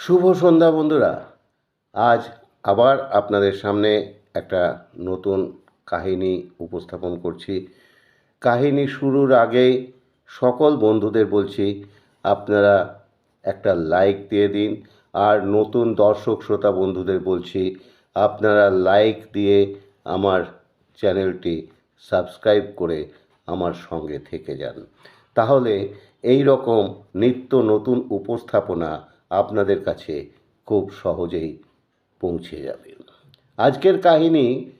শুভ সন্ধ্যা বন্ধুরা। আজ আবার আপনাদের সামনে একটা নতুন কাহিনী উপস্থাপন করছি। কাহিনী শুরুর আগেই সকল বন্ধুদের বলছি, আপনারা একটা লাইক দিয়ে দিন। আর নতুন দর্শক, শ্রোতা বন্ধুদের বলছি, আপনারা লাইক দিয়ে আমার চ্যানেলটি সাবস্ক্রাইব করে আমার সঙ্গে থেকে যান। তাহলে এই রকম নিত্য নতুন উপস্থাপনা আপনাদের কাছে খুব সহজেই পৌঁছে যাবে। আজকের কাহিনী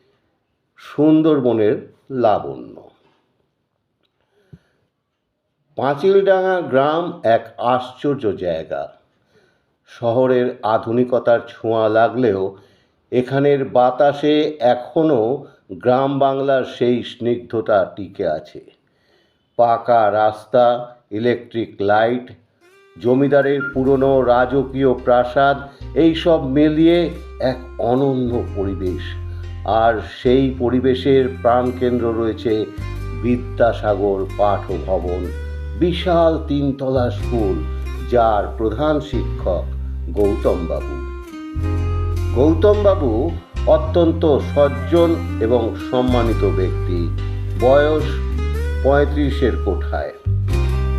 সুন্দরবনের লাবণ্য। পাঁচিলডাঙ্গা গ্রাম এক আশ্চর্য জায়গা। শহরের আধুনিকতার ছোঁয়া লাগলেও এখানের বাতাসে এখনও গ্রাম বাংলার সেই স্নিগ্ধতা টিকে আছে। পাকা রাস্তা ইলেকট্রিক লাইট জমিদারের পুরনো রাজকীয় প্রাসাদ এই সব মিলিয়ে এক অনন্য পরিবেশ। আর সেই পরিবেশের প্রাণকেন্দ্র রয়েছে বিদ্যাসাগর পাঠ ভবন বিশাল তিনতলা স্কুল, যার প্রধান শিক্ষক গৌতম বাবু গৌতম বাবু অত্যন্ত সজ্জন এবং সম্মানিত ব্যক্তি, বয়স পঁয়ত্রিশের কোঠায়।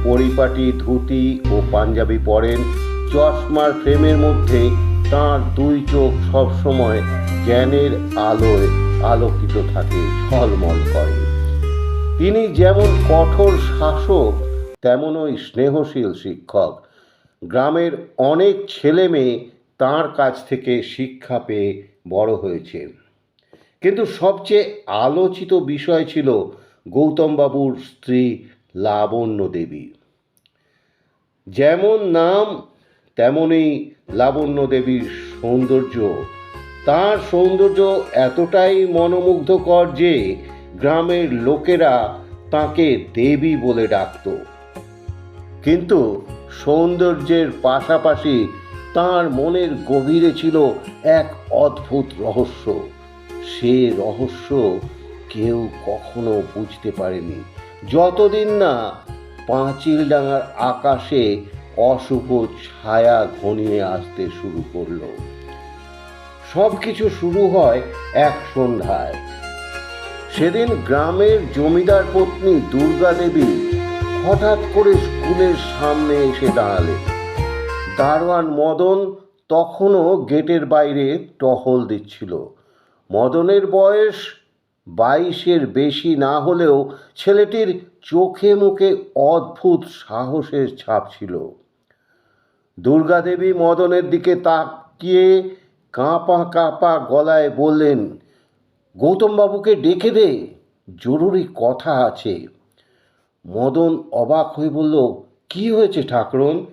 পরিপাটি ধুতি ও পাঞ্জাবি পরেন। চশমার ফ্রেমের মধ্যে তার দুই চোখ সবসময় জ্ঞানের আলোয় আলোকিত থাকে, ঝলমল করে। তিনি যেমন কঠোর শাসক, তেমনই স্নেহশীল শিক্ষক। গ্রামের অনেক ছেলে মেয়ে তাঁর কাছ থেকে শিক্ষা পেয়ে বড় হয়েছে। কিন্তু সবচেয়ে আলোচিত বিষয় ছিল গৌতমবাবুর স্ত্রী লাবণ্য দেবী। যেমন নাম, তেমনই লাবণ্য দেবীর সৌন্দর্য। তার সৌন্দর্য এতটাই মনোমুগ্ধকর যে গ্রামের লোকেরা তাকে দেবী বলে ডাকত। কিন্তু সৌন্দর্যের পাশাপাশি তার মনের গভীরে ছিল এক অদ্ভুত রহস্য। সে রহস্য কেউ কখনো বুঝতে পারেনি। যতদিন না পাঁচিলডাঙ্গার আকাশে অশুভ ছায়া ঘনিয়ে আসতে শুরু করল। সব কিছু শুরু হয় এক সন্ধ্যায়। সেদিন গ্রামের জমিদার পত্নী দুর্গা দেবী হঠাৎ করে স্কুলের সামনে এসে দাঁড়ালেন দারোয়ান মদন তখনও গেটের বাইরে টহল দিচ্ছিল। মদনের বয়স বাইশের বেশি না হলেও ছেলেটির চোখে মুখে অদ্ভুত সাহসের ছাপ ছিল। দুর্গাদেবী মদনের দিকে তাকিয়ে কাঁপা কাঁপা গলায় বললেন, গৌতমবাবুকে ডেকে দে, জরুরি কথা আছে। মদন অবাক হয়ে বলল, কি হয়েছে ঠাকুরন?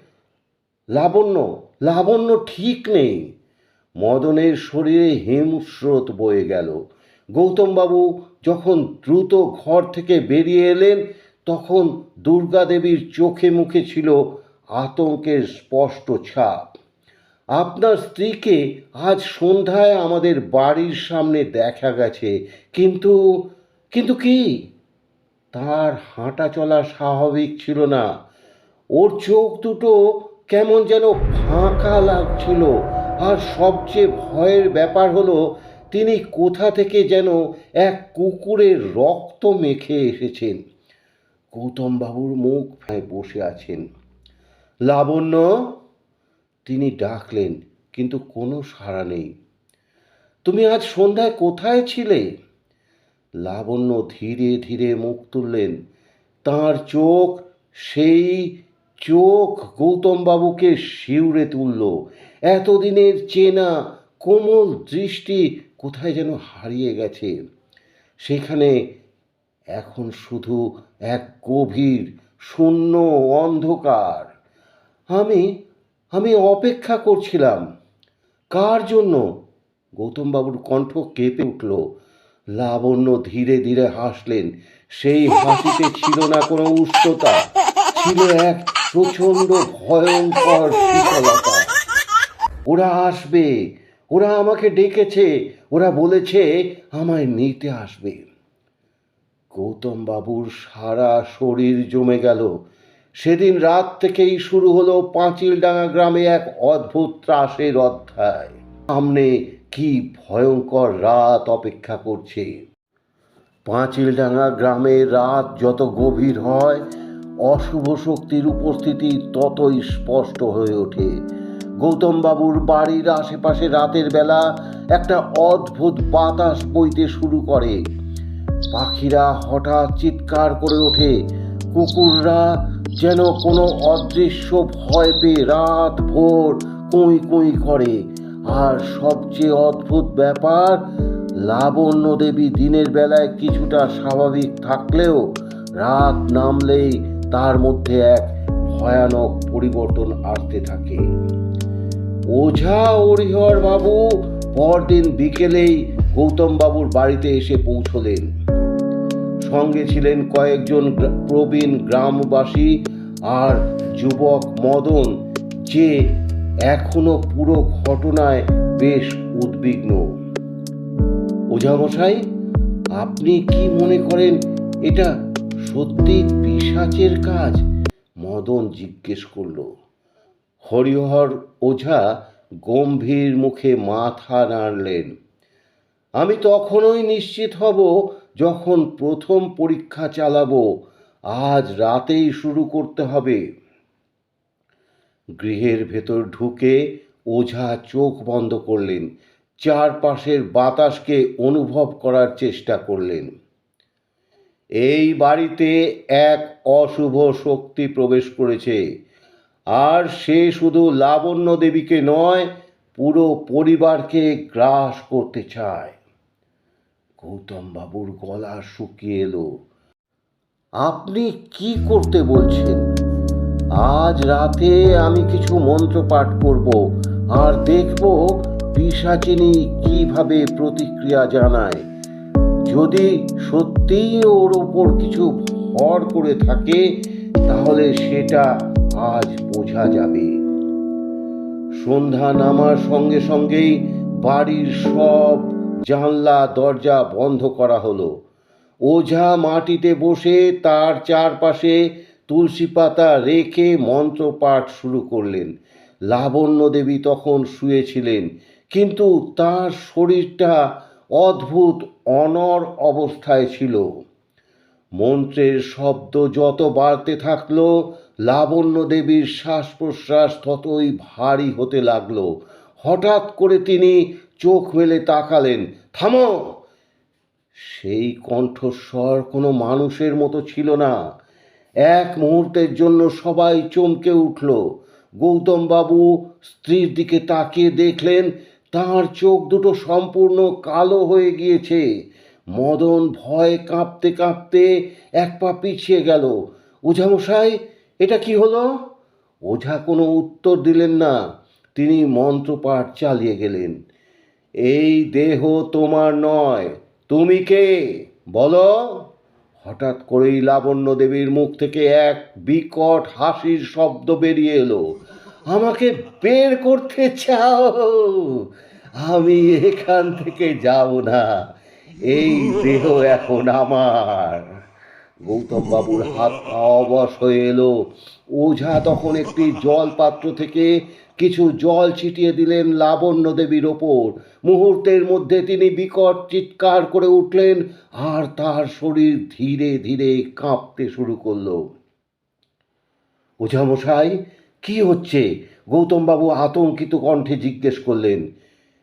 লাবণ্য লাবণ্য ঠিক নেই। মদনের শরীরে হিমস্রোত বয়ে গেল। গৌতমবাবু যখন দ্রুত ঘর থেকে বেরিয়ে এলেন, তখন দুর্গাদেবীর চোখে মুখে ছিল আতঙ্কের স্পষ্ট ছাপ। আপনার স্ত্রীকে আজ সন্ধ্যায় আমাদের বাড়ির সামনে দেখা গেছে, কিন্তু কিন্তু কি? তার হাঁটা চলা স্বাভাবিক ছিল না। ওর চোখ দুটো কেমন যেন ফাঁকা লাগছিল। আর সবচেয়ে ভয়ের ব্যাপার হলো তিনি কোথা থেকে যেন এক কুকুরের রক্ত মেখে এসেছেন? গৌতমবাবুর মুখ বসে আছেন। লাবণ্য, তিনি ডাকলেন, কিন্তু কোনো সাড়া নেই। তুমি আজ সন্ধ্যায় কোথায় ছিলে? লাবণ্য ধীরে ধীরে মুখ তুললেন। তার চোখ, সেই চোখ গৌতমবাবুকে শিউরে তুলল। এতদিনের চেনা, কোমল দৃষ্টি কোথায় যেন হারিয়ে গেছে। সেখানে এখন শুধু এক গভীর, শূন্য অন্ধকার। আমি আমি অপেক্ষা করছিলাম। কার জন্য? গৌতমবাবুর কণ্ঠ কেঁপে উঠল। লাবণ্য ধীরে ধীরে হাসলেন। সেই হাসিতে ছিল না কোনো উষ্ণতা, ছিল এক প্রচণ্ড ভয়ঙ্কর শীতলতা। ওরা আসবে। ওরা আমাকে ডেকেছে, ওরা বলেছে আমায় নিতে আসবে। গৌতম বাবুর সারা শরীর জমে গেল। সেদিন রাত থেকেই শুরু হলো পাঁচিলডাঙ্গা গ্রামে এক অদ্ভুত ত্রাসের অধ্যায়। সামনে কি ভয়ঙ্কর রাত অপেক্ষা করছে। পাঁচিলডাঙ্গা গ্রামে রাত যত গভীর হয়, অশুভ শক্তির উপস্থিতি ততই স্পষ্ট হয়ে ওঠে। গৌতম বাবুর বাড়ির আশেপাশে রাতের বেলা একটা অদ্ভুত বাতাস বইতে শুরু করে। পাখিরা হঠাৎ চিৎকার করে ওঠে। কুকুররা যেন কোনো অদৃশ্য ভয় পেয়ে রাত ভোর কুঁই কুঁই করে। আর সবচেয়ে অদ্ভুত ব্যাপার, লাবণ্য দেবী দিনের বেলায় কিছুটা স্বাভাবিক থাকলেও রাত নামলেই তার মধ্যে এক ভয়ানক পরিবর্তন আসতে থাকে। ওঝা হরিহর বাবু পরদিন বিকেলেই গৌতম বাবুর বাড়িতে এসে পৌঁছলেন। সঙ্গে ছিলেন কয়েকজন প্রবীণ গ্রামবাসী আর যুবক মদন, যে এখনও পুরো ঘটনায় বেশ উদ্বিগ্ন। ওঝামশাই, আপনি কি মনে করেন এটা সত্যি পিশাচের কাজ? মদন জিজ্ঞেস করল। হরিহর ওঝা গম্ভীর মুখে মাথা নাড়লেন। আমি তখনই নিশ্চিত হব যখন প্রথম পরীক্ষা চালাবো, আজ রাতেই শুরু করতে হবে। গৃহের ভেতর ঢুকে ওঝা চোখ বন্ধ করলেন, চারপাশের বাতাসকে অনুভব করার চেষ্টা করলেন। এই বাড়িতে এক অশুভ শক্তি প্রবেশ করেছে। আর সে শুধু লাবণ্য দেবীকে নয়, পুরো পরিবারকে গ্রাস করতে চায়। গৌতম বাবুর গলা শুকিয়ে এলো। আপনি কি করতে বলছেন? আজ রাতে আমি কিছু মন্ত্র পাঠ করব আর দেখব পিসাচিনী কীভাবে প্রতিক্রিয়া জানায়। যদি সত্যিই ওর ওপর কিছু ভর করে থাকে, তাহলে সেটা আজ বোঝা যাবে। সন্ধ্যা নামার সঙ্গে সঙ্গেই বাড়ির সব জানলা, দরজা বন্ধ করা হলো। ওঝা মাটিতে বসে তার চারপাশে তুলসী পাতা রেখে মন্ত্র পাঠ শুরু করলেন। লাবণ্য দেবী তখন শুয়েছিলেন, কিন্তু তার শরীরটা অদ্ভুত অনর অবস্থায় ছিল। মন্ত্রের শব্দ যত বাড়তে থাকল লাবণ্য দেবীর শ্বাস প্রশ্বাস ততই ভারী হতে লাগল। হঠাৎ করে তিনি চোখ মেলে তাকালেন। থামো! সেই কণ্ঠস্বর কোনো মানুষের মতো ছিল না। এক মুহূর্তের জন্য সবাই চমকে উঠল। গৌতম বাবু স্ত্রীর দিকে তাকিয়ে দেখলেন তার চোখ দুটো সম্পূর্ণ কালো হয়ে গিয়েছে। মদন ভয়ে কাঁপতে কাঁপতে এক পা পিছিয়ে গেল। ওঝামশাই এটা কি হলো? ওঝা কোনো উত্তর দিলেন না। তিনি মন্ত্রপাঠ চালিয়ে গেলেন। এই দেহ তোমার নয়। তুমি কে? বলো। হঠাৎ করেই লাবণ্য দেবীর মুখ থেকে এক বিকট হাসির শব্দ বেরিয়ে এলো। আমাকে বের করতে চাও? আমি এখান থেকে যাব না। এই দেহ এখন আমার। গৌতম বাবুর হাত অবশ হয়ে এলো। ওঝা তখন একটি জল পাত্র থেকে কিছু জল ছিটিয়ে দিলেন লাবণ্য দেবীর ওপর। মুহূর্তের মধ্যে তিনি বিকট চিৎকার করে উঠলেন আর তার শরীর ধীরে ধীরে কাঁপতে শুরু করল। ওঝামশাই কি হচ্ছে? গৌতমবাবু আতঙ্কিত কণ্ঠে জিজ্ঞেস করলেন,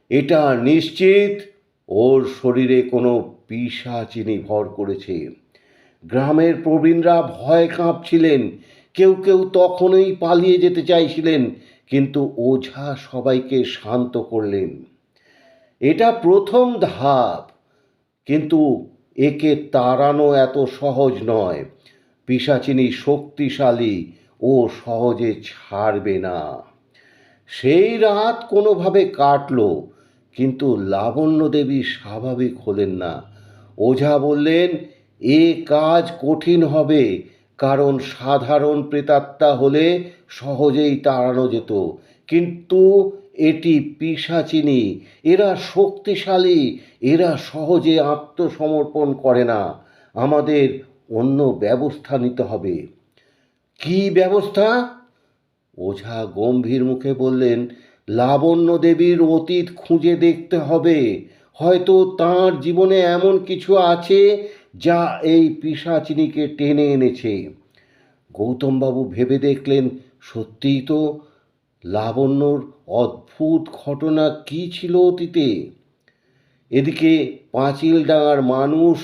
এটা নিশ্চিত? ওর শরীরে কোনো পিসাচিনি ভর করেছে? গ্রামের প্রবীণরা ভয় কাঁপছিলেন। কেউ কেউ তখনই পালিয়ে যেতে চাইছিলেন, কিন্তু ওঝা সবাইকে শান্ত করলেন। এটা প্রথম ধাপ, কিন্তু একে তাড়ানো এত সহজ নয়। পিসাচিনী শক্তিশালী ও সহজে ছাড়বে না। সেই রাত কোনোভাবে কাটল, কিন্তু লাবণ্য দেবী স্বাভাবিক হলেন না। ওঝা বললেন এ কাজ কঠিন হবে, কারণ সাধারণ প্রেতাত্মা হলে সহজেই তাড়ানো যেত। কিন্তু এটি পিসাচিনী এরা শক্তিশালী, এরা সহজে আত্মসমর্পণ করে না। আমাদের অন্য ব্যবস্থা নিতে হবে। কি ব্যবস্থা? ওঝা গম্ভীর মুখে বললেন, লাবণ্য দেবীর অতীত খুঁজে দেখতে হবে। হয়তো তার জীবনে এমন কিছু আছে যা এই পিসাচিনীকে টেনে এনেছে। গৌতমবাবু ভেবে দেখলেন, সত্যিই তো লাবণ্যর অদ্ভুত ঘটনা কি ছিল অতীতে? এদিকে পাঁচিলডাঙার মানুষ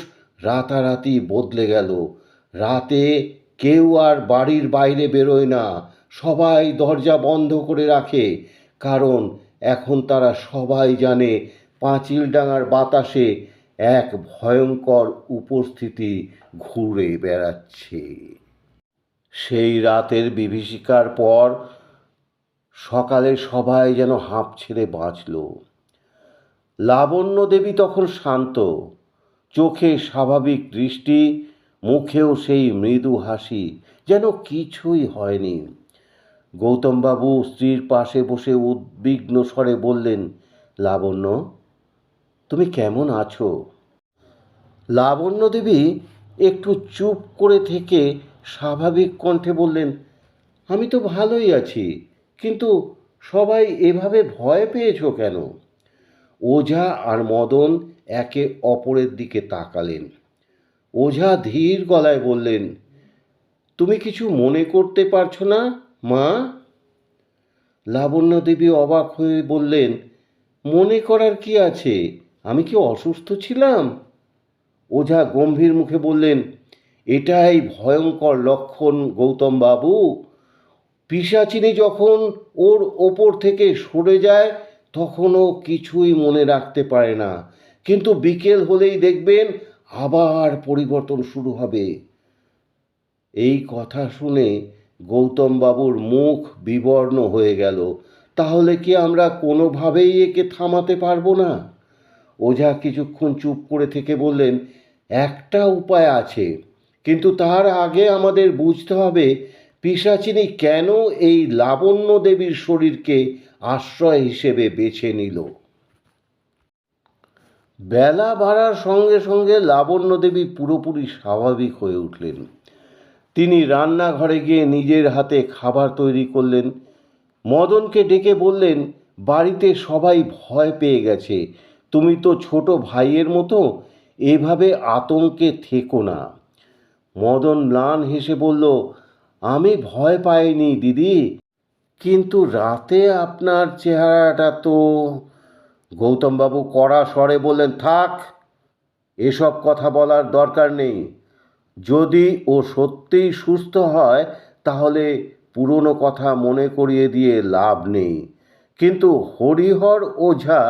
রাতারাতি বদলে গেল। রাতে কেউ আর বাড়ির বাইরে বেরোয় না, সবাই দরজা বন্ধ করে রাখে, কারণ এখন তারা সবাই জানে পাঁচিলডাঙার বাতাসে এক ভয়ঙ্কর উপস্থিতি ঘুরে বেড়াচ্ছে। সেই রাতের বিভীষিকার পর সকালে সবাই যেন হাঁপ ছেড়ে বাঁচল। লাবণ্য দেবী তখন শান্ত। চোখে স্বাভাবিক দৃষ্টি, মুখেও সেই মৃদু হাসি, যেন কিছুই হয়নি। গৌতমবাবু স্ত্রীর পাশে বসে উদ্বিগ্ন স্বরে বললেন, লাবণ্য তুমি কেমন আছো? লাবণ্য দেবী একটু চুপ করে থেকে স্বাভাবিক কণ্ঠে বললেন, আমি তো ভালোই আছি, কিন্তু সবাই এভাবে ভয় পেয়েছ কেন? ওঝা আর মদন একে অপরের দিকে তাকালেন। ওঝা ধীর গলায় বললেন, তুমি কিছু মনে করতে পারছ না, মা? লাবণ্য দেবী অবাক হয়ে বললেন, মনে করার কি আছে? আমি কি অসুস্থ ছিলাম? ওঝা গম্ভীর মুখে বললেন, এটাই ভয়ঙ্কর লক্ষণ গৌতম বাবু। পিসাচিনি যখন ওর ওপর থেকে সরে যায়, তখনও কিছুই মনে রাখতে পারে না। কিন্তু বিকেল হলেই দেখবেন আবার পরিবর্তন শুরু হবে। এই কথা শুনে গৌতম বাবুর মুখ বিবর্ণ হয়ে গেল। তাহলে কি আমরা কোনোভাবেই একে থামাতে পারব না? ওঝা কিছুক্ষণ চুপ করে থেকে বললেন, একটা উপায় আছে, কিন্তু তার আগে আমাদের বুঝতে হবে পিসাচিনী কেন এই লাবণ্য দেবীর শরীরকে আশ্রয় হিসেবে বেছে নিল। বেলা বাড়ার সঙ্গে সঙ্গে লাবণ্য দেবী পুরোপুরি স্বাভাবিক হয়ে উঠলেন। তিনি রান্নাঘরে গিয়ে নিজের হাতে খাবার তৈরি করলেন। মদনকে ডেকে বললেন, বাড়িতে সবাই ভয় পেয়ে গেছে তুমি তো ছোট ভাইয়ের মতো এভাবে আতঙ্কে থেকো না। মদন ম্লান হেসে বলল, আমি ভয় পাইনি দিদি, কিন্তু রাতে আপনার চেহারাটা তো গৌতমবাবু কড়া স্বরে বললেন, থাক, এসব কথা বলার দরকার নেই। যদি ও সত্যিই সুস্থ হয়, তাহলে পুরনো কথা মনে করিয়ে দিয়ে লাভ নেই। কিন্তু হরিহর ওঝা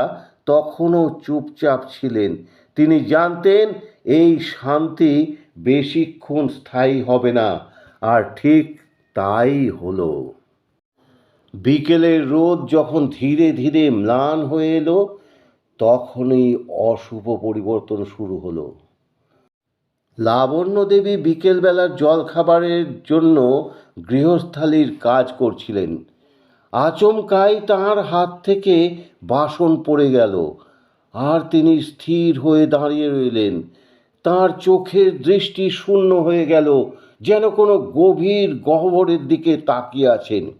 তখনও চুপচাপ ছিলেন। তিনি জানতেন এই শান্তি বেশিক্ষণ স্থায়ী হবে না, আর ঠিক তাই হলো। বিকেলের রোদ যখন ধীরে ধীরে ম্লান হয়ে এলো, তখনই অশুভ পরিবর্তন শুরু হলো। লাবণ্য দেবী বিকেলবেলার জলখাবারের জন্য গৃহস্থালির কাজ করছিলেন। আচমকাই তাঁর হাত থেকে বাসন পড়ে গেল। আর তিনি স্থির হয়ে দাঁড়িয়ে রইলেন। তার চোখের দৃষ্টি শূন্য হয়ে গেল, যেন কোনো গভীর গহ্বরের দিকে তাকিয়ে আছেন।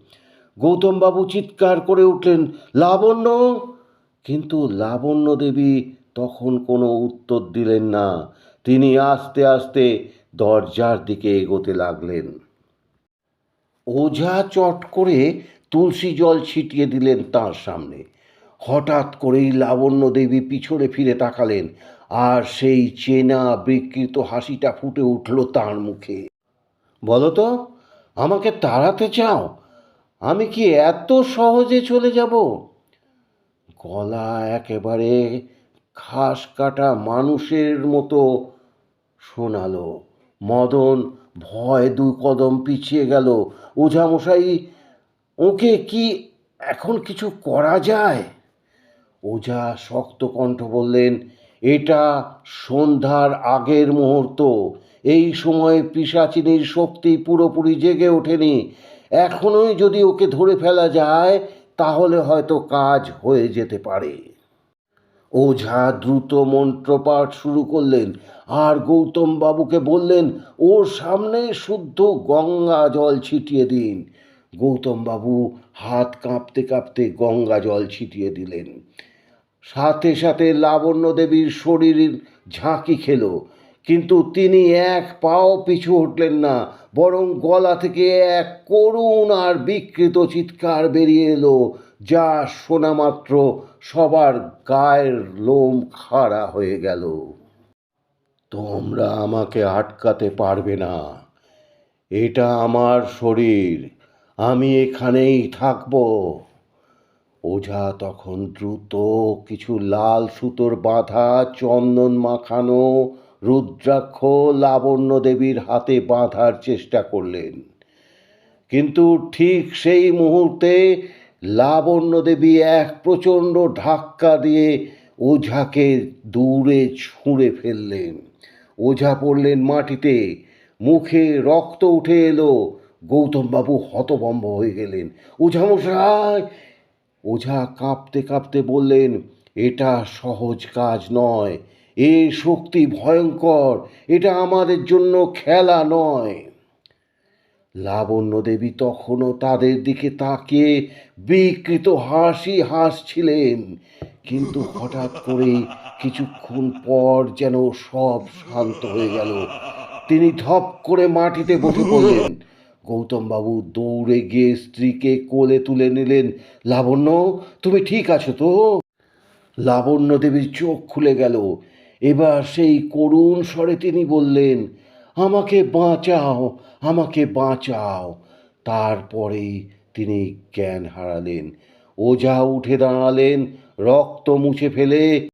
গৌতমবাবু চিৎকার করে উঠলেন, লাবণ্য! কিন্তু লাবণ্য দেবী তখন কোনো উত্তর দিলেন না। তিনি আস্তে আস্তে দরজার দিকে এগোতে লাগলেন। ওঝা চট করে তুলসী জল ছিটিয়ে দিলেন তার সামনে। হঠাৎ করেই লাবণ্য দেবী পিছনে ফিরে তাকালেন আর সেই চেনা বিকৃত হাসিটা ফুটে উঠল তার মুখে। বলো তো, আমাকে তাড়াতে চাও? আমি কি এত সহজে চলে যাব? গলা একেবারে ঘাস কাটা মানুষের মতো শোনালো। মদন ভয় দু কদম পিছিয়ে গেল। ওঝামশাই ওকে কি এখন কিছু করা যায়? ওঝা শক্ত কণ্ঠ বললেন, এটা সন্ধ্যার আগের মুহূর্ত। এই সময় পিসাচিনীর শক্তি পুরোপুরি জেগে ওঠেনি। এখনই যদি ওকে ধরে ফেলা যায়, তাহলে হয়তো কাজ হয়ে যেতে পারে। ওঝা দ্রুত মন্ত্রপাঠ শুরু করলেন, আর গৌতম বাবুকে বললেন, ওর সামনে শুদ্ধ গঙ্গা জল ছিটিয়ে দিন। গৌতম বাবু হাত কাঁপতে কাঁপতে গঙ্গা জল ছিটিয়ে দিলেন। সাথে সাথে লাবণ্য দেবীর শরীর ঝাঁকি খেলো, কিন্তু তিনি এক পাও পিছু হটলেন না, বরং গলা থেকে এক করুণ আর বিকৃত চিৎকার বেরিয়ে এলো, যা শোনা মাত্র সবার গায়ের লোম খাড়া হয়ে গেল। তোমরা আমাকে আটকাতে পারবে না। এটা আমার শরীর। আমি এখানেই থাকব। ওঝা তখন দ্রুত কিছু লাল সুতোর বাঁধা, চন্দন মাখানো, রুদ্রাক্ষ, লাবণ্য দেবীর হাতে বাঁধার চেষ্টা করলেন। কিন্তু ঠিক সেই মুহূর্তে লাবণ্য দেবী এক প্রচণ্ড ধাক্কা দিয়ে ওঝাকে দূরে ছুঁড়ে ফেললেন। ওঝা পড়লেন মাটিতে, মুখে রক্ত উঠে এলো গৌতমবাবু হতভম্ব হয়ে গেলেন। ওঝামশাই, ওঝা কাঁপতে কাঁপতে বললেন, এটা সহজ কাজ নয়। এ শক্তি ভয়ঙ্কর। এটা আমাদের জন্য খেলা নয়। লাবণ্য দেবী তখনও তাদের দিকে তাকিয়ে বিকৃত হাসি হাসছিলেন। কিন্তু হঠাৎ করে কিছুক্ষণ পর যেন সব শান্ত হয়ে গেল। তিনি ধপ করে মাটিতে বসে পড়লেন। গৌতমবাবু দৌড়ে গিয়ে স্ত্রীকে কোলে তুলে নিলেন। লাবণ্য, তুমি ঠিক আছো তো? লাবণ্য দেবীর চোখ খুলে গেল। এবার সেই করুণ স্বরে তিনি বললেন, আমাকে বাঁচাও আমাকে বাঁচাও। তারপরেই তিনি জ্ঞান হারালেন। ওঝা উঠে দাঁড়ালেন, রক্ত মুছে ফেলে।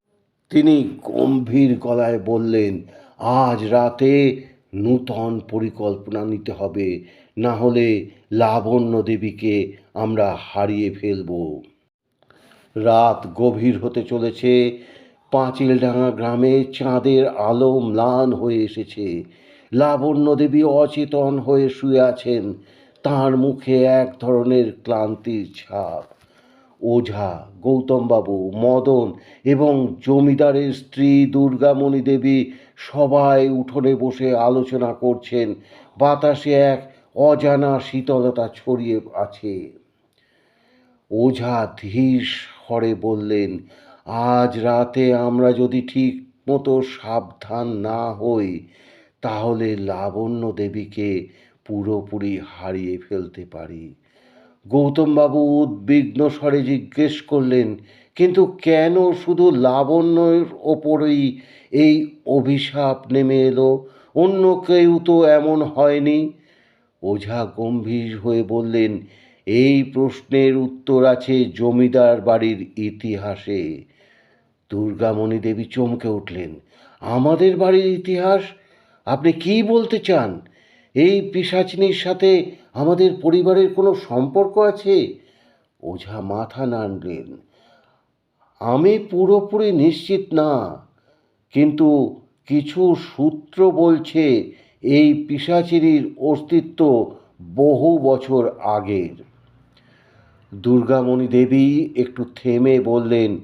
তিনি গম্ভীর গলায় বললেন, আজ রাতে নূতন পরিকল্পনা নিতে হবে। না হলে লাবণ্য দেবীকে আমরা হারিয়ে ফেলব। রাত গভীর হতে চলেছে, পাঁচিলডাঙ্গা গ্রামে চাঁদের আলো ম্লান হয়ে এসেছে। লাবণ্য দেবী অচেতন হয়ে শুয়ে আছেন, তার মুখে এক ধরনের ক্লান্তির ছাপ। ওঝা, গৌতমবাবু, মদন এবং জমিদারের স্ত্রী দুর্গামণি দেবী সবাই উঠোনে বসে আলোচনা করছেন। বাতাসে এক অজানা শীতলতা ছড়িয়ে আছে। ওঝা ধীর স্বরে বললেন, আজ রাতে আমরা যদি ঠিক মতো সাবধান না হই, তাহলে লাবণ্য দেবীকে পুরোপুরি হারিয়ে ফেলতে পারি। গৌতমবাবু উদ্বিগ্ন স্বরে জিজ্ঞেস করলেন, কিন্তু কেন শুধু লাবণ্যর ওপরেই এই অভিশাপ নেমে এলো? অন্য কেউ তো এমন হয়নি। ওঝা গম্ভীর হয়ে বললেন, এই প্রশ্নের উত্তর আছে জমিদার বাড়ির ইতিহাসে। দুর্গামণি দেবী চমকে উঠলেন, আমাদের বাড়ির ইতিহাস? আপনি কি বলতে চান? এই পিসাচিনীর সাথে আমাদের পরিবারের কোনো সম্পর্ক আছে? ওঝা মাথা নাড়লেন, আমি পুরোপুরি নিশ্চিত না, কিন্তু কিছু সূত্র বলছে এই পিসাচিনীর অস্তিত্ব বহু বছর আগের। দুর্গামণি দেবী একটু থেমে বললেন,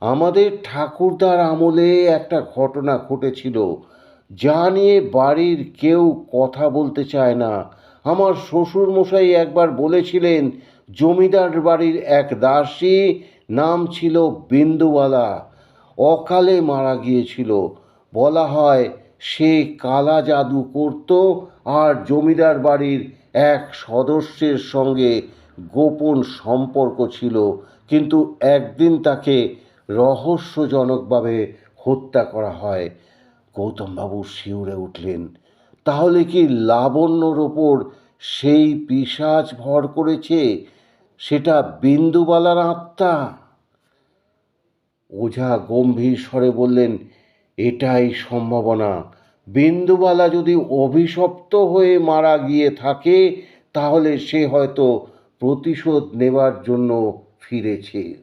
আমাদের ঠাকুরদার আমলে একটা ঘটনা ঘটেছিল, যা নিয়ে বাড়ির কেউ কথা বলতে চায় না। আমার শ্বশুর মশাই একবার বলেছিলেন, জমিদার বাড়ির এক দাসী নাম ছিল বিন্দুবালা, অকালে মারা গিয়েছিল। বলা হয় সে কালা জাদু করত আর জমিদার বাড়ির এক সদস্যের সঙ্গে গোপন সম্পর্ক ছিল, কিন্তু একদিন তাকে রহস্যজনকভাবে হত্যা করা হয়। গৌতমবাবু শিউরে উঠলেন। তাহলে কি লাবণ্যর ওপর সেই পিসাজ ভর করেছে? সেটা বিন্দুবালার আত্মা? ওঝা গম্ভীর স্বরে বললেন এটাই সম্ভাবনা। বিন্দুবালা যদি অভিশপ্ত হয়ে মারা গিয়ে থাকে, তাহলে সে হয়তো প্রতিশোধ নেবার জন্য ফিরেছে।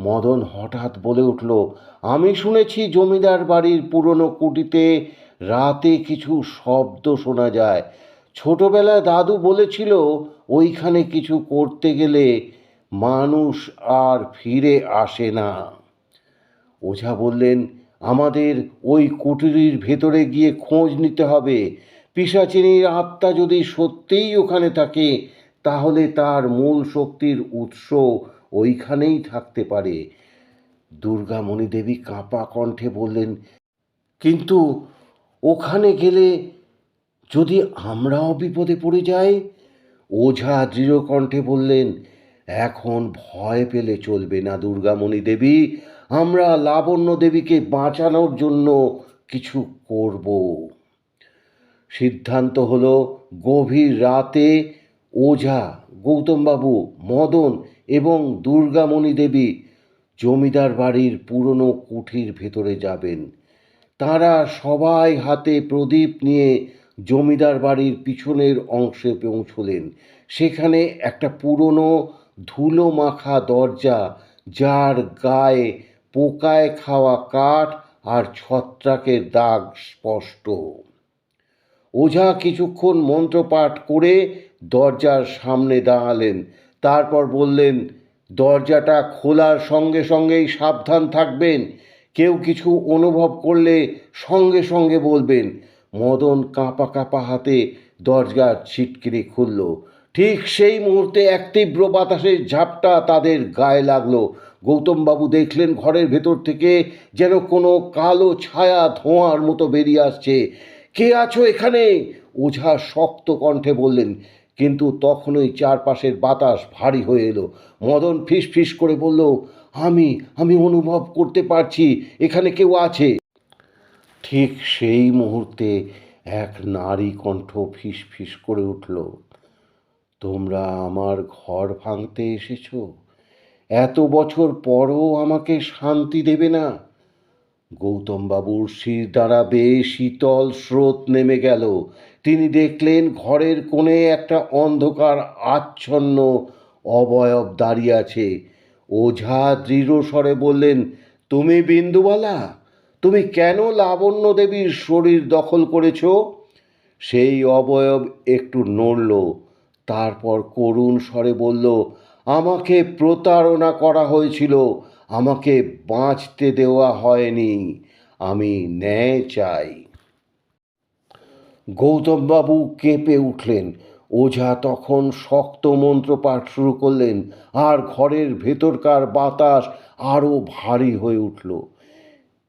মদন হঠাৎ বলে উঠল, আমি শুনেছি জমিদার বাড়ির পুরনো কুটিতে রাতে কিছু শব্দ শোনা যায়। ছোটবেলায় দাদু বলেছিল, ওইখানে কিছু করতে গেলে মানুষ আর ফিরে আসে না। ওঝা বললেন আমাদের ওই কুটিরের ভেতরে গিয়ে খোঁজ নিতে হবে। পিসাচিনীর আত্মা যদি সত্যিই ওখানে থাকে, তাহলে তার মূল শক্তির উৎস ওইখানেই থাকতে পারে। দুর্গামণি দেবী কাঁপা কণ্ঠে বললেন, কিন্তু ওখানে গেলে যদি আমরাও বিপদে পড়ে যাই? ওঝা দৃঢ় কণ্ঠে বললেন, এখন ভয় পেলে চলবে না দুর্গামণি দেবী আমরা লাবণ্য দেবীকে বাঁচানোর জন্য কিছু করব। সিদ্ধান্ত হলো, গভীর রাতে ওঝা, গৌতমবাবু, মদন এবং দুর্গামণি দেবী জমিদার বাড়ির পুরনো কুঠির ভেতরে যাবেন। তারা সবাই হাতে প্রদীপ নিয়ে জমিদার বাড়ির পিছনের অংশে পৌঁছলেন। সেখানে একটা পুরনো ধুলো মাখা দরজা, যার গায়ে পোকায় খাওয়া কাঠ আর ছত্রাকের দাগ স্পষ্ট। ওঝা কিছুক্ষণ মন্ত্রপাঠ করে দরজার সামনে দাঁড়ালেন, তারপর বললেন, দরজাটা খোলার সঙ্গে সঙ্গেই সাবধান থাকবেন, কেউ কিছু অনুভব করলে সঙ্গে সঙ্গে বলবেন। মদন কাঁপা কাঁপা হাতে দরজার ছিটকিনি খুলল। ঠিক সেই মুহূর্তে এক তীব্র বাতাসের ঝাপটা তাদের গায়ে লাগল। গৌতমবাবু দেখলেন ঘরের ভেতর থেকে যেন কোনো কালো ছায়া ধোঁয়ার মতো বেরিয়ে আসছে। কে আছো এখানে? ওঝা শক্ত কণ্ঠে বললেন। কিন্তু তখনই চারপাশের বাতাস ভারী হয়ে এলো। মদন ফিস ফিস করে বলল, আমি আমি অনুভব করতে পারছি, এখানে কেউ আছে? ঠিক সেই মুহূর্তে এক নারী কণ্ঠ ফিস ফিস করে উঠল। তোমরা আমার ঘর ভাঙতে এসেছ। এত বছর পরও আমাকে শান্তি দেবে না। গৌতমবাবুর শির দ্বারা বেয়ে শীতল স্রোত নেমে গেল। তিনি দেখলেন ঘরের কোণে একটা অন্ধকার আচ্ছন্ন অবয়ব দাঁড়িয়ে আছে। ওঝা দৃঢ় স্বরে বললেন, তুমি বিন্দুবালা, তুমি কেন লাবণ্য দেবীর শরীর দখল করেছ? সেই অবয়ব একটু নড়ল। তারপর করুণ স্বরে বলল, আমাকে প্রতারণা করা হয়েছিল, আমাকে বাঁচতে দেওয়া হয়নি, আমি ন্যায় চাই। গৌতমবাবু কেঁপে উঠলেন, ওঝা তখন শক্ত মন্ত্র পাঠ শুরু করলেন, আর ঘরের ভেতরকার বাতাস আরও ভারী হয়ে উঠল।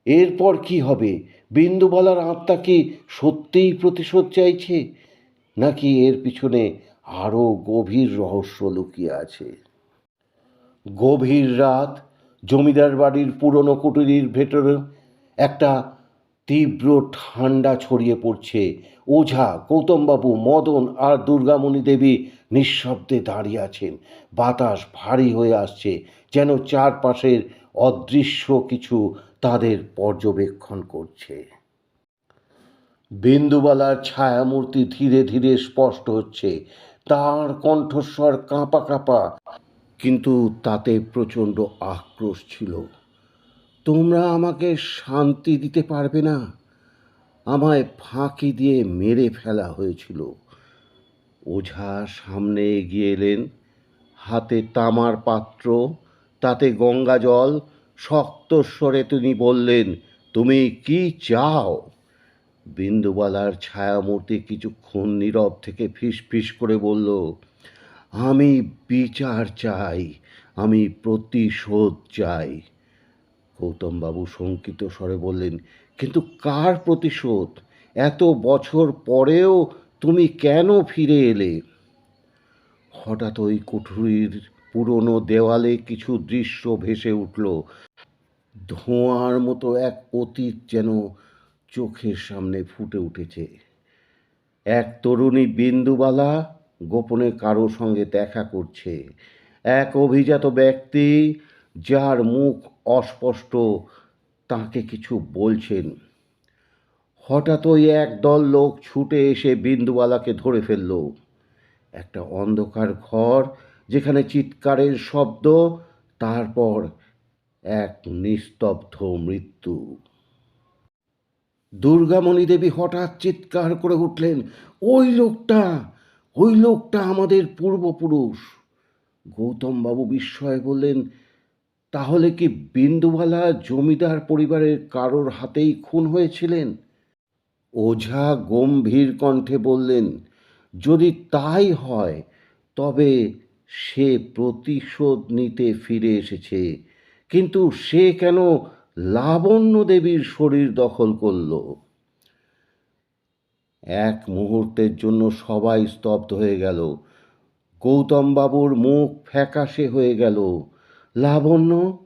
এরপর কি হবে? বিন্দুবালার আত্মা কি সত্যিই প্রতিশোধ চাইছে? নাকি এর পিছনে আরও গভীর রহস্য লুকিয়ে আছে। গভীর রাত, জমিদার বাড়ির পুরনো কুটিরের ভেতরে একটা তীব্র ঠান্ডা ছড়িয়ে পড়ছে। ওঝা, গৌতমবাবু, মদন আর দুর্গামণি দেবী নিঃশব্দে দাঁড়িয়ে আছেন। বাতাস ভারী হয়ে আসছে, যেন চারপাশের অদৃশ্য কিছু তাদের পর্যবেক্ষণ করছে। বিন্দুবালার ছায়ামূর্তি ধীরে ধীরে স্পষ্ট হচ্ছে। তার কণ্ঠস্বর কাঁপা কাঁপা, কিন্তু তাতে প্রচণ্ড আক্রোশ ছিল। তোমরা আমাকে শান্তি দিতে পারবে না। আমায় ফাঁকি দিয়ে মেরে ফেলা হয়েছিল। ওঝা সামনে এগিয়ে এলেন। হাতে তামার পাত্র, তাতে গঙ্গা জল। শক্ত স্বরে তিনি বললেন, তুমি কি চাও? বিন্দুবালার ছায়ামূর্তি কিছুক্ষণ নীরব থেকে ফিস ফিস করে বলল, আমি বিচার চাই, আমি প্রতিশোধ চাই। গৌতমবাবু শঙ্কিত স্বরে বললেন, কিন্তু কার প্রতিশোধ? এত বছর পরেও তুমি কেন ফিরে এলে? হঠাৎ ওই কুঠুরির পুরনো দেওয়ালে কিছু দৃশ্য ভেসে উঠল। ধোঁয়ার মতো এক অতীত যেন চোখের সামনে ফুটে উঠেছে। এক তরুণী বিন্দুবালা গোপনে কারও সঙ্গে দেখা করছে। এক অভিজাত ব্যক্তি যার মুখ অস্পষ্ট, তাকে কিছু বলছেন। হঠাৎ ওই একদল লোক ছুটে এসে বিন্দুবালাকে ধরে ফেলল। একটা অন্ধকার ঘর যেখানে চিৎকারের শব্দ, তারপর এক নিস্তব্ধ মৃত্যু। দুর্গামণি দেবী হঠাৎ চিৎকার করে উঠলেন, ওই লোকটা ওই লোকটা আমাদের পূর্বপুরুষ। গৌতমবাবু বিস্ময়ে বললেন, তাহলে কি বিন্দুবালা জমিদার পরিবারের কারোর হাতেই খুন হয়েছিলেন? ওঝা গম্ভীর কণ্ঠে বললেন, যদি তাই হয়, তবে সে প্রতিশোধ নিতে ফিরে এসেছে। কিন্তু সে কেন লাবণ্য দেবীর শরীর দখল করল। এক মুহূর্তের জন্য সবাই স্তব্ধ হয়ে গেল। গৌতমবাবুর মুখ ফ্যাকাশে হয়ে গেল। লাবণ্য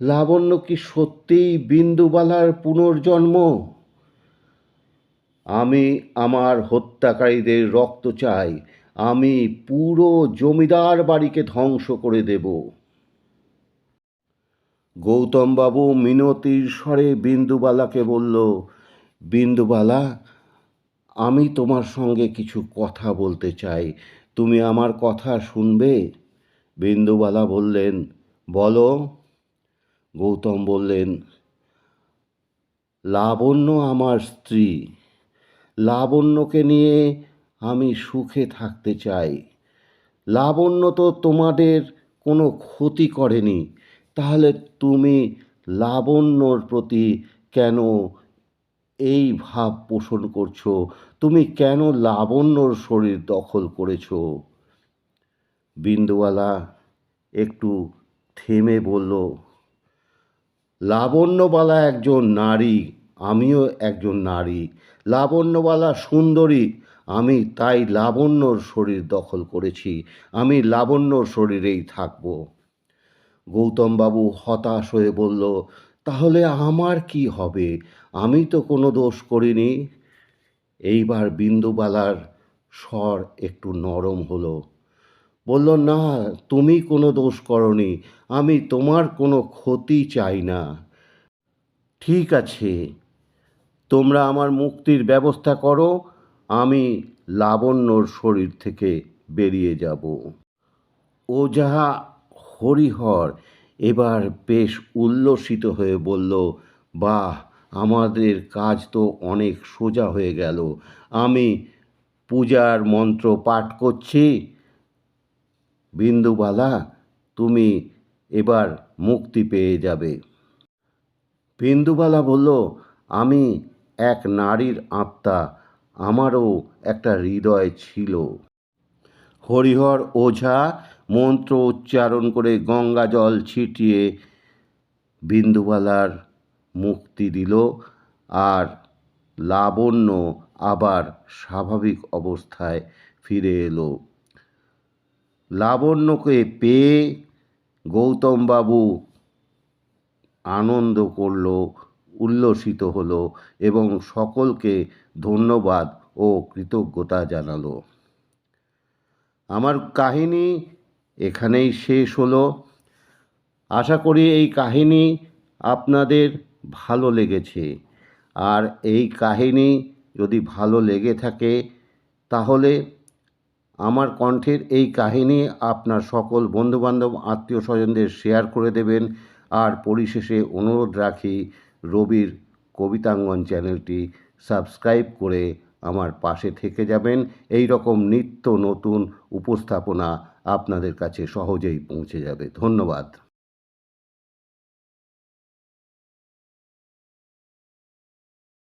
লাবণ্য কি সত্যিই বিন্দুবালার পুনর্জন্ম? আমি আমার হত্যাকারীদের রক্ত চাই, আমি পুরো জমিদার বাড়িকে ধ্বংস করে দেব। গৌতমবাবু মিনতির স্বরে বিন্দুবালাকে বলল, বিন্দুবালা, আমি তোমার সঙ্গে কিছু কথা বলতে চাই। তুমি আমার কথা শুনবে? বিন্দুবালা বললেন, বলো। গৌতম বললেন, লাবণ্য আমার স্ত্রী। লাবণ্যকে নিয়ে আমি সুখে থাকতে চাই। লাবণ্য তো তোমাদের কোনো ক্ষতি করেনি। তাহলে তুমি লাবণ্যর প্রতি কেন এই ভাব পোষণ করছ? তুমি কেন লাবণ্যর শরীর দখল করেছ? বিন্দুওয়ালা একটু থেমে বলল, লাবণ্যবালা একজন নারী, আমিও একজন নারী। লাবণ্যবালা সুন্দরী, আমি তাই লাবণ্যর শরীর দখল করেছি। আমি লাবণ্যর শরীরেই থাকব। গৌতমবাবু হতাশ হয়ে বলল, তাহলে আমার কি হবে? আমি তো কোনো দোষ করিনি। এইবার বিন্দুবালার স্বর একটু নরম হলো। বলল, না, তুমি কোনো দোষ করনি। আমি তোমার কোনো ক্ষতি চাই না। ঠিক আছে, তোমরা আমার মুক্তির ব্যবস্থা করো। আমি লাবণ্যর শরীর থেকে বেরিয়ে যাব। ও যাহা হরিহর এবার বেশ উল্লসিত হয়ে বলল, বাহ, আমাদের কাজ তো অনেক সোজা হয়ে গেল। আমি পূজার মন্ত্র পাঠ করছি। বিন্দুবালা, তুমি এবার মুক্তি পেয়ে যাবে। বিন্দুবালা বলল, আমি এক নারীর আত্মা, আমারও একটা হৃদয় ছিল। হরিহর ওঝা মন্ত্র উচ্চারণ করে গঙ্গা জল ছিটিয়ে বিন্দুবালার মুক্তি দিল আর লাবণ্য আবার স্বাভাবিক অবস্থায় ফিরে এলো। লাবণ্যকে পেয়ে গৌতমবাবু আনন্দ করল, উল্লসিত হলো এবং সকলকে ধন্যবাদ ও কৃতজ্ঞতা জানালো। আমার কাহিনী এখানেই শেষ হলো। আশা করি এই কাহিনী আপনাদের ভালো লেগেছে। আর এই কাহিনী যদি ভালো লেগে থাকে, তাহলে আমার কণ্ঠের এই কাহিনী আপনার সকল বন্ধুবান্ধব আত্মীয় স্বজনদের শেয়ার করে দেবেন। আর পরিশেষে অনুরোধ রাখি রবির কবিতাঙ্গন চ্যানেলটি সাবস্ক্রাইব করে আমার পাশে থেকে যাবেন। এই রকম নিত্য নতুন উপস্থাপনা আপনাদের কাছে সহজেই পৌঁছে যাবে। ধন্যবাদ।